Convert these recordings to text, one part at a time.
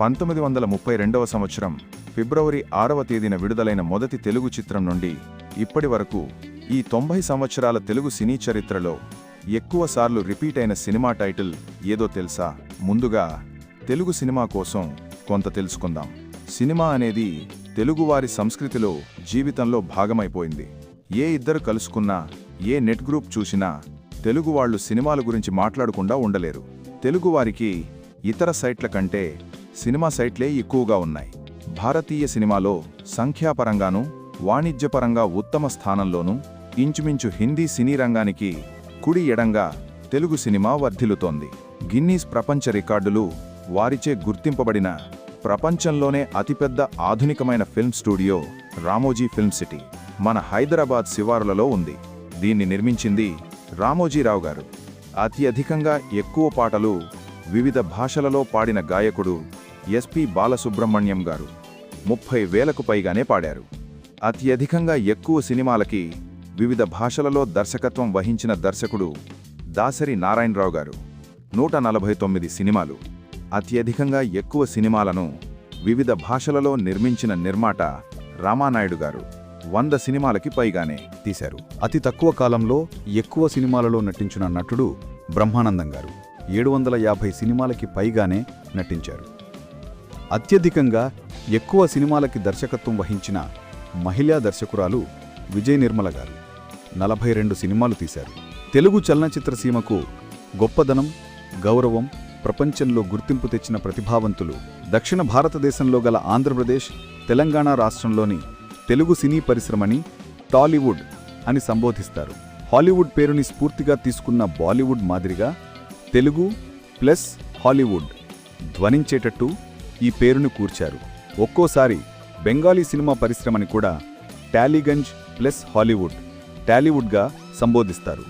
పంతొమ్మిది వందల ముప్పై రెండవ సంవత్సరం ఫిబ్రవరి ఆరవ తేదీన విడుదలైన మొదటి తెలుగు చిత్రం నుండి ఇప్పటి వరకు ఈ తొంభై సంవత్సరాల తెలుగు సినీ చరిత్రలో ఎక్కువసార్లు రిపీట్ అయిన సినిమా టైటిల్ ఏదో తెలుసా? ముందుగా తెలుగు సినిమా కోసం కొంత తెలుసుకుందాం. సినిమా అనేది తెలుగువారి సంస్కృతిలో జీవితంలో భాగమైపోయింది. ఏ ఇద్దరు కలుసుకున్నా ఏ నెట్ గ్రూప్ చూసినా తెలుగు వాళ్ళు సినిమాల గురించి మాట్లాడకుండా ఉండలేరు. తెలుగువారికి ఇతర సైట్ల కంటే సినిమా సైట్లే ఎక్కువగా ఉన్నాయి. భారతీయ సినిమాలో సంఖ్యాపరంగానూ వాణిజ్యపరంగా ఉత్తమ స్థానంలోనూ ఇంచుమించు హిందీ సినీ రంగానికి కుడి ఎడంగా తెలుగు సినిమా వర్ధిల్లుతోంది. గిన్నీస్ ప్రపంచ రికార్డులు వారిచే గుర్తింపబడిన ప్రపంచంలోనే అతిపెద్ద ఆధునికమైన film studio Ramoji Film City మన హైదరాబాద్ శివారులలో ఉంది. దీన్ని నిర్మించింది రామోజీరావు గారు. అత్యధికంగా ఎక్కువ పాటలు వివిధ భాషలలో పాడిన గాయకుడు ఎస్పి బాలసుబ్రహ్మణ్యం గారు. ముప్పై వేలకు పైగానే పాడారు. అత్యధికంగా ఎక్కువ సినిమాలకి వివిధ భాషలలో దర్శకత్వం వహించిన దర్శకుడు దాసరి నారాయణరావు గారు. నూట నలభై తొమ్మిది సినిమాలు. అత్యధికంగా ఎక్కువ సినిమాలను వివిధ భాషలలో నిర్మించిన నిర్మాత రామానాయుడు గారు వంద సినిమాలకి పైగానే తీశారు. అతి తక్కువ కాలంలో ఎక్కువ సినిమాలలో నటించిన నటుడు బ్రహ్మానందం గారు. ఏడు వందల యాభై సినిమాలకి పైగానే నటించారు. అత్యధికంగా ఎక్కువ సినిమాలకి దర్శకత్వం వహించిన మహిళా దర్శకురాలు విజయ నిర్మల గారు నలభై రెండు సినిమాలు తీశారు. తెలుగు చలనచిత్ర సీమకు గొప్పదనం గౌరవం ప్రపంచంలో గుర్తింపు తెచ్చిన ప్రతిభావంతులు. దక్షిణ భారతదేశంలో గల ఆంధ్రప్రదేశ్ తెలంగాణ రాష్ట్రంలోని తెలుగు సినీ పరిశ్రమని టాలీవుడ్ అని సంబోధిస్తారు. హాలీవుడ్ పేరుని స్ఫూర్తిగా తీసుకున్న బాలీవుడ్ మాదిరిగా తెలుగు ప్లస్ హాలీవుడ్ ధ్వనించేటట్టు ఈ పేరును కూర్చారు. ఒక్కోసారి బెంగాలీ సినిమా పరిశ్రమని కూడా టాలీగంజ్ ప్లస్ హాలీవుడ్ టాలీవుడ్గా సంబోధిస్తారు.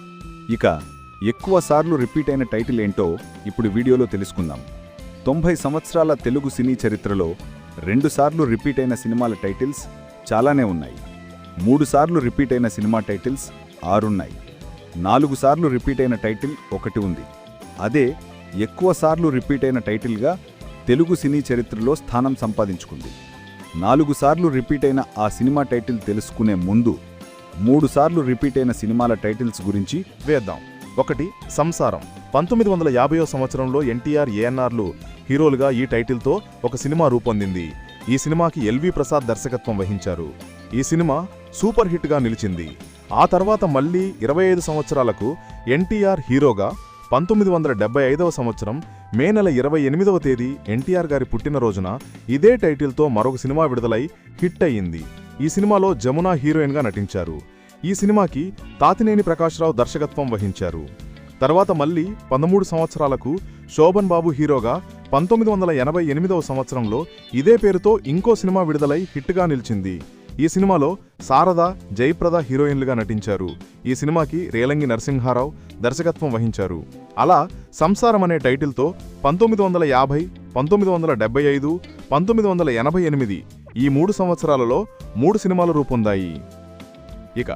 ఇక ఎక్కువ సార్లు రిపీట్ అయిన టైటిల్ ఏంటో ఇప్పుడు వీడియోలో తెలుసుకుందాం. తొంభై సంవత్సరాల తెలుగు సినీ చరిత్రలో రెండుసార్లు రిపీట్ అయిన సినిమాల టైటిల్స్ చాలానే ఉన్నాయి. మూడుసార్లు రిపీట్ అయిన సినిమా టైటిల్స్ ఆరున్నాయి. నాలుగు సార్లు రిపీట్ అయిన టైటిల్ ఒకటి ఉంది. అదే ఎక్కువ సార్లు రిపీట్ అయిన టైటిల్గా తెలుగు సినీ చరిత్రలో స్థానం సంపాదించుకుంది. నాలుగు సార్లు రిపీట్ అయిన ఆ సినిమా టైటిల్ తెలుసుకునే ముందు మూడు సార్లు రిపీట్ అయిన సినిమాల టైటిల్స్ గురించి వేద్దాం. ఒకటి సంసారం. పంతొమ్మిది వందల యాభైవ సంవత్సరంలో ఎన్టీఆర్ ఏఎన్ఆర్లు హీరోలుగా ఈ టైటిల్తో ఒక సినిమా రూపొందింది. ఈ సినిమాకి ఎల్వి ప్రసాద్ దర్శకత్వం వహించారు. ఈ సినిమా సూపర్ హిట్గా నిలిచింది. ఆ తర్వాత మళ్ళీ ఇరవై ఐదు సంవత్సరాలకు ఎన్టీఆర్ హీరోగా పంతొమ్మిది వందల డెబ్బై ఐదవ సంవత్సరం మే నెల ఇరవై ఎనిమిదవ తేదీ ఎన్టీఆర్ గారి పుట్టినరోజున ఇదే టైటిల్తో మరొక సినిమా విడుదలై హిట్ అయ్యింది. ఈ సినిమాలో జమున హీరోయిన్గా నటించారు. ఈ సినిమాకి తాతినేని ప్రకాశ్రావు దర్శకత్వం వహించారు. తర్వాత మళ్ళీ పదమూడు సంవత్సరాలకు శోభన్ బాబు హీరోగా పంతొమ్మిది వందల ఎనభై ఎనిమిదవ సంవత్సరంలో ఇదే పేరుతో ఇంకో సినిమా విడుదలై హిట్గా నిలిచింది. ఈ సినిమాలో శారద జయప్రద హీరోయిన్లుగా నటించారు. ఈ సినిమాకి రేలంగి నరసింహారావు దర్శకత్వం వహించారు. అలా సంసారం అనే టైటిల్తో పంతొమ్మిది వందల యాభై పంతొమ్మిది వందల డెబ్బై ఐదు పంతొమ్మిది వందల ఎనభై ఎనిమిది ఈ మూడు సంవత్సరాలలో మూడు సినిమాలు రూపొందాయి. ఇక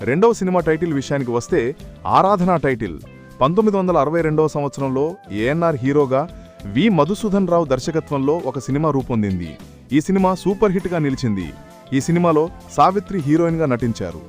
రెండవ సినిమా టైటిల్ విషయానికి వస్తే ఆరాధన టైటిల్. పంతొమ్మిది వందల అరవై రెండవ సంవత్సరంలో ఏఎన్ఆర్ హీరోగా వి మధుసూదన్ రావు దర్శకత్వంలో ఒక సినిమా రూపొందింది. ఈ సినిమా సూపర్ హిట్గా నిలిచింది. ఈ సినిమాలో సావిత్రి హీరోయిన్గా నటించారు.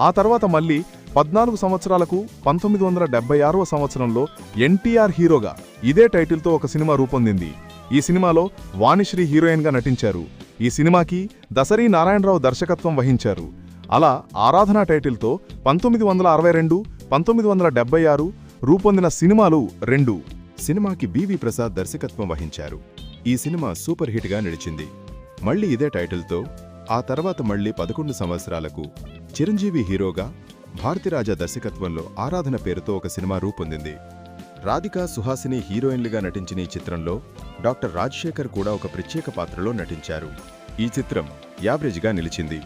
ఆ తర్వాత మళ్ళీ పద్నాలుగు సంవత్సరాలకు పంతొమ్మిది వందల డెబ్బై ఆరవ సంవత్సరంలో ఎన్టీఆర్ హీరోగా ఇదే టైటిల్తో ఒక సినిమా రూపొందింది. ఈ సినిమాలో వాణిశ్రీ హీరోయిన్గా నటించారు. ఈ సినిమాకి దసరీ నారాయణరావు దర్శకత్వం వహించారు. అలా ఆరాధన టైటిల్తో పంతొమ్మిది వందల అరవై రెండు పంతొమ్మిది వందల డెబ్బై ఆరు రూపొందిన సినిమాలు రెండు. సినిమాకి బివి ప్రసాద్ దర్శకత్వం వహించారు. ఈ సినిమా సూపర్ హిట్గా నిలిచింది. మళ్ళీ ఇదే టైటిల్తో ఆ తర్వాత మళ్ళీ పదకొండు సంవత్సరాలకు చిరంజీవి హీరోగా భారతిరాజా దర్శకత్వంలో ఆరాధన పేరుతో ఒక సినిమా రూపొందింది. రాధికా సుహాసిని హీరోయిన్లుగా నటించిన ఈ చిత్రంలో డాక్టర్ రాజశేఖర్ కూడా ఒక ప్రత్యేక పాత్రలో నటించారు. ఈ చిత్రం యావరేజ్గా నిలిచింది.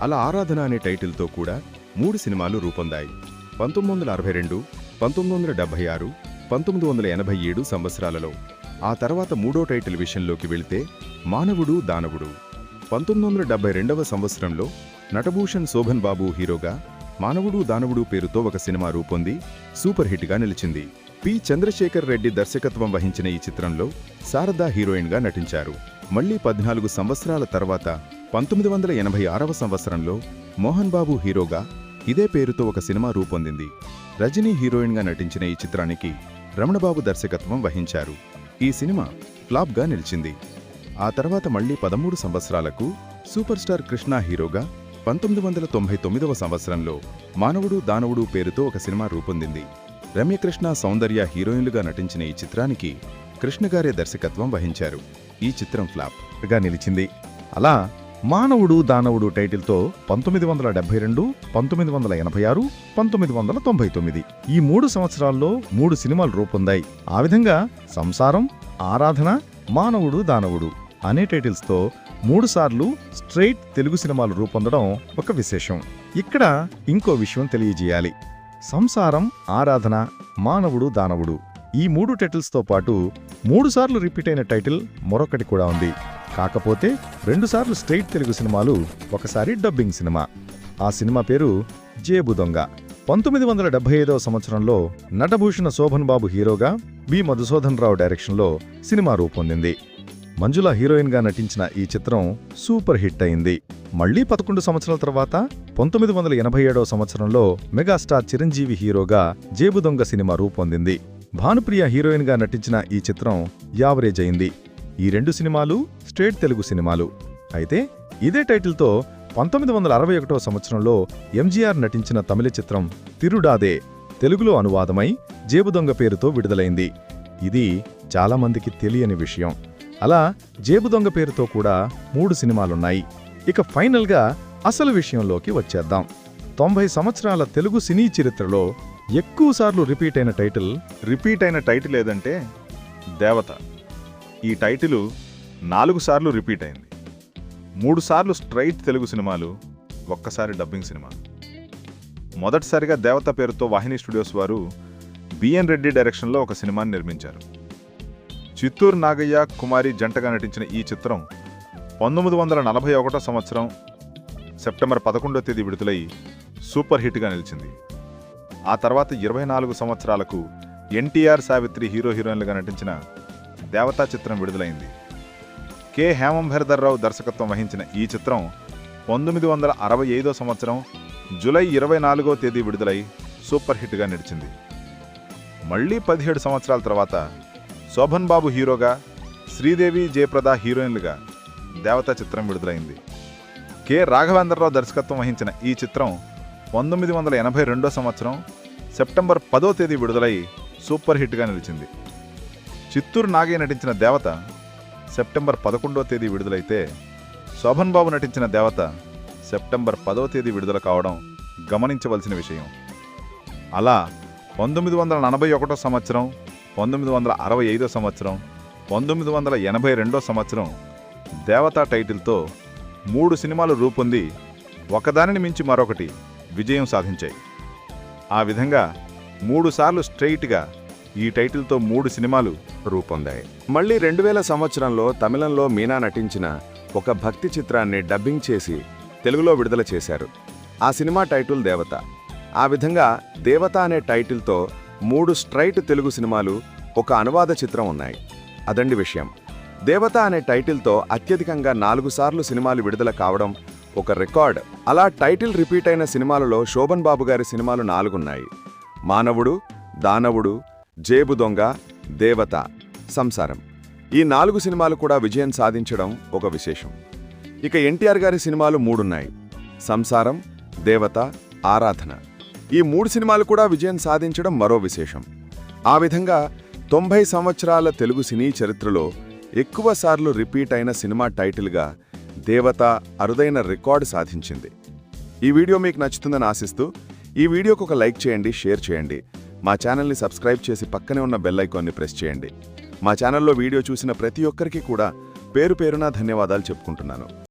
అలా ఆరాధన అనే టైటిల్తో కూడా మూడు సినిమాలు రూపొందాయి. పంతొమ్మిది వందల అరవై రెండు పంతొమ్మిది వందల డెబ్బై ఆరు పంతొమ్మిది వందల ఎనభై ఏడు సంవత్సరాలలో ఆ తర్వాత మూడో టైటిల్ విషయంలోకి వెళితే మానవుడు దానవుడు. పంతొమ్మిది వందల డెబ్బై రెండవ సంవత్సరంలో నటభూషణ్ శోభన్ బాబు హీరోగా మానవుడు దానవుడు పేరుతో ఒక సినిమా రూపొంది సూపర్ హిట్గా నిలిచింది. పి. చంద్రశేఖర్ రెడ్డి దర్శకత్వం వహించిన ఈ చిత్రంలో శారదా హీరోయిన్గా నటించారు. మళ్ళీ పద్నాలుగు సంవత్సరాల తర్వాత పంతొమ్మిది వందల ఎనభై ఆరవ సంవత్సరంలో మోహన్ బాబు హీరోగా ఇదే పేరుతో ఒక సినిమా రూపొందింది. రజనీ హీరోయిన్గా నటించిన ఈ చిత్రానికి రమణబాబు దర్శకత్వం వహించారు. ఈ సినిమా ఫ్లాప్గా నిలిచింది. ఆ తర్వాత మళ్ళీ పదమూడు సంవత్సరాలకు సూపర్ స్టార్ కృష్ణ హీరోగా పంతొమ్మిది వందల తొంభై తొమ్మిదవ సంవత్సరంలో మానవుడు దానవుడు పేరుతో ఒక సినిమా రూపొందింది. రమ్యకృష్ణ సౌందర్య హీరోయిన్లుగా నటించిన ఈ చిత్రానికి కృష్ణగారే దర్శకత్వం వహించారు. ఈ చిత్రం ఫ్లాప్గా నిలిచింది. అలా మానవుడు దానవుడు టైటిల్తో పంతొమ్మిది వందల డెబ్బై రెండు పంతొమ్మిది వందల ఎనభై ఆరు పంతొమ్మిది వందల తొంభై తొమ్మిది ఈ మూడు సంవత్సరాల్లో మూడు సినిమాలు రూపొందాయి. ఆ విధంగా సంసారం ఆరాధన మానవుడు దానవుడు. అనే టైటిల్స్తో మూడుసార్లు స్ట్రైట్ తెలుగు సినిమాలు రూపొందడం ఒక విశేషం. ఇక్కడ ఇంకో విషయం తెలియజేయాలి. సంసారం ఆరాధన మానవుడు దానవుడు ఈ మూడు టైటిల్స్తో పాటు మూడుసార్లు రిపీట్ అయిన టైటిల్ మరొకటి కూడా ఉంది. కాకపోతే రెండుసార్లు స్ట్రైట్ తెలుగు సినిమాలు ఒకసారి డబ్బింగ్ సినిమా. ఆ సినిమా పేరు జేబు దొంగ. పంతొమ్మిది వందల డెబ్బై ఐదవ సంవత్సరంలో నటభూషణ శోభన్ బాబు హీరోగా బి మధుసూదన్ రావు డైరెక్షన్లో సినిమా రూపొందింది. మంజుల హీరోయిన్గా నటించిన ఈ చిత్రం సూపర్ హిట్ అయింది. మళ్ళీ పదకొండు సంవత్సరాల తర్వాత పంతొమ్మిది వందల ఎనభై ఏడవ సంవత్సరంలో మెగాస్టార్ చిరంజీవి హీరోగా జేబు దొంగ సినిమా రూపొందింది. భానుప్రియ హీరోయిన్గా నటించిన ఈ చిత్రం యావరేజ్ అయింది. ఈ రెండు సినిమాలు స్ట్రేట్ తెలుగు సినిమాలు. అయితే ఇదే టైటిల్తో పంతొమ్మిది వందల అరవై ఒకటో సంవత్సరంలో ఎంజీఆర్ నటించిన తమిళ చిత్రం తిరుడాదే తెలుగులో అనువాదమై జేబు దొంగ పేరుతో విడుదలైంది. ఇది చాలామందికి తెలియని విషయం. అలా జేబు దొంగ పేరుతో కూడా మూడు సినిమాలున్నాయి. ఇక ఫైనల్గా అసలు విషయంలోకి వచ్చేద్దాం. తొంభై సంవత్సరాల తెలుగు సినీ చరిత్రలో ఎక్కువసార్లు రిపీట్ అయిన టైటిల్ రిపీట్ అయిన టైటిల్ ఏదంటే దేవత. ఈ టైటిలు నాలుగు సార్లు రిపీట్ అయింది. మూడుసార్లు స్ట్రైట్ తెలుగు సినిమాలు ఒక్కసారి డబ్బింగ్ సినిమా. మొదటిసారిగా దేవత పేరుతో వాహిని స్టూడియోస్ వారు బిఎన్ రెడ్డి డైరెక్షన్లో ఒక సినిమాని నిర్మించారు. చిత్తూరు నాగయ్య కుమారి జంటగా నటించిన ఈ చిత్రం పంతొమ్మిది వందల నలభై ఒకటో సంవత్సరం సెప్టెంబర్ పదకొండో తేదీ విడుదలై సూపర్ హిట్గా నిలిచింది. ఆ తర్వాత ఇరవై నాలుగు సంవత్సరాలకు ఎన్టీఆర్ సావిత్రి హీరో హీరోయిన్లుగా నటించిన దేవతా చిత్రం విడుదలైంది. కె హేమంభరధర్రావు దర్శకత్వం వహించిన ఈ చిత్రం పంతొమ్మిది వందల అరవై ఐదో సంవత్సరం జూలై ఇరవై నాలుగో తేదీ విడుదలై సూపర్ హిట్గా నిలిచింది. మళ్ళీ పదిహేడు సంవత్సరాల తర్వాత శోభన్ బాబు హీరోగా శ్రీదేవి జయప్రద హీరోయిన్లుగా దేవతా చిత్రం విడుదలైంది. కె. రాఘవేంద్రరావు దర్శకత్వం వహించిన ఈ చిత్రం పంతొమ్మిది వందల ఎనభై రెండో సంవత్సరం సెప్టెంబర్ పదో తేదీ విడుదలై సూపర్ హిట్గా నిలిచింది. చిత్తూరు నాగయ్య నటించిన దేవత సెప్టెంబర్ పదకొండో తేదీ విడుదలైతే శోభన్ బాబు నటించిన దేవత సెప్టెంబర్ పదో తేదీ విడుదల కావడం గమనించవలసిన విషయం. అలా పంతొమ్మిది వందల నలభై ఒకటో సంవత్సరం పంతొమ్మిది వందల అరవై ఐదో సంవత్సరం పంతొమ్మిది వందల ఎనభై రెండో సంవత్సరం దేవతా టైటిల్తో మూడు సినిమాలు రూపొంది ఒకదానిని మించి మరొకటి విజయం సాధించాయి. ఆ విధంగా మూడుసార్లు స్ట్రెయిట్గా ఈ టైటిల్తో మూడు సినిమాలు రూపొందాయి. మళ్ళీ రెండు వేల సంవత్సరంలో తమిళంలో మీనా నటించిన ఒక భక్తి చిత్రాన్ని డబ్బింగ్ చేసి తెలుగులో విడుదల చేశారు. ఆ సినిమా టైటిల్ దేవత. ఆ విధంగా దేవత అనే టైటిల్తో మూడు స్ట్రైట్ తెలుగు సినిమాలు ఒక అనువాద చిత్రం ఉన్నాయి. అదండి విషయం. దేవత అనే టైటిల్తో అత్యధికంగా నాలుగు సార్లు సినిమాలు విడుదల కావడం ఒక రికార్డ్. అలా టైటిల్ రిపీట్ అయిన సినిమాలలో శోభన్ బాబు గారి సినిమాలు నాలుగున్నాయి. మానవుడు దానవుడు జేబు దొంగ దేవత. సంసారం. ఈ నాలుగు సినిమాలు కూడా విజయం సాధించడం ఒక విశేషం. ఇక ఎన్టీఆర్ గారి సినిమాలు మూడున్నాయి. సంసారం దేవత ఆరాధన. ఈ మూడు సినిమాలు కూడా విజయం సాధించడం మరో విశేషం. ఆ విధంగా తొంభై సంవత్సరాల తెలుగు సినీ చరిత్రలో ఎక్కువ సార్లు రిపీట్ అయిన సినిమా టైటిల్గా దేవత అరుదైన రికార్డు సాధించింది. ఈ వీడియో మీకు నచ్చుతుందని ఆశిస్తూ ఈ వీడియోకు ఒక లైక్ చేయండి షేర్ చేయండి. మా ఛానల్ని సబ్స్క్రైబ్ చేసి పక్కనే ఉన్న బెల్ ఐకాన్ని ప్రెస్ చేయండి. మా ఛానల్లో వీడియో చూసిన ప్రతి ఒక్కరికి కూడా పేరు పేరున ధన్యవాదాలు చెప్పుకుంటున్నాను.